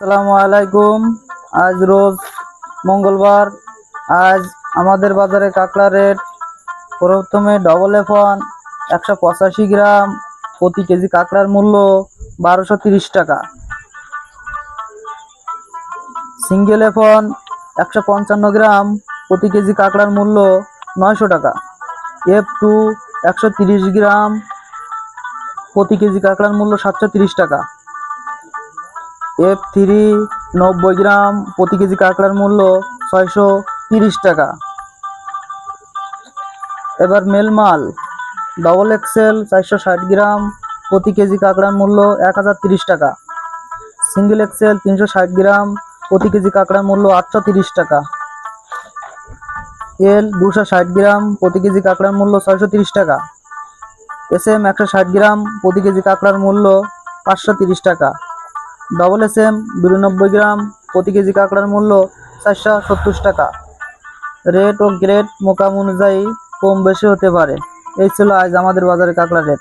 আসসালামু আলাইকুম। আজ রোজ মঙ্গলবার। আজ আমাদের বাজারে কাঁকড়া রেট প্রথমে ডবল এফন একশো পঁচাশি গ্রাম, প্রতি কেজি কাঁকড়ার মূল্য বারোশো তিরিশ টাকা। সিঙ্গেল এফন একশো পঞ্চান্ন গ্রাম, প্রতি কেজি কাঁকড়ার মূল্য নয়শো টাকা। এফ টু একশো তিরিশ গ্রাম, প্রতি কেজি কাঁকড়ার মূল্য সাতশো তিরিশ টাকা। এফ থ্রি নব্বই গ্রাম প্রতি কেজি কাঁকড়ার মূল্য ছয়শো তিরিশ টাকা। এবার মেলমাল ডবল এক্সেল চারশো ষাট গ্রাম প্রতি কেজি কাঁকড়ার মূল্য এক হাজার তিরিশ টাকা। সিঙ্গেল এক্সেল তিনশো ষাট গ্রাম প্রতি কেজি কাঁকড়ার মূল্য আটশো তিরিশ টাকা। এল দুশো ষাট গ্রাম প্রতি কেজি কাঁকড়ার মূল্য ছয়শো তিরিশ টাকা। এস এম একশো ষাট গ্রাম প্রতি কেজি কাঁকড়ার মূল্য পাঁচশো তিরিশ টাকা। ডবল এস এম বিরানব্বই গ্রাম, প্রতি কেজি কাঁকড়ার মূল্য চারশো সত্তর টাকা। রেট ও গ্রেড মোকাম অনুযায়ী কম বেশি হতে পারে। এই ছিল আজ আমাদের বাজারে কাঁকড়া রেট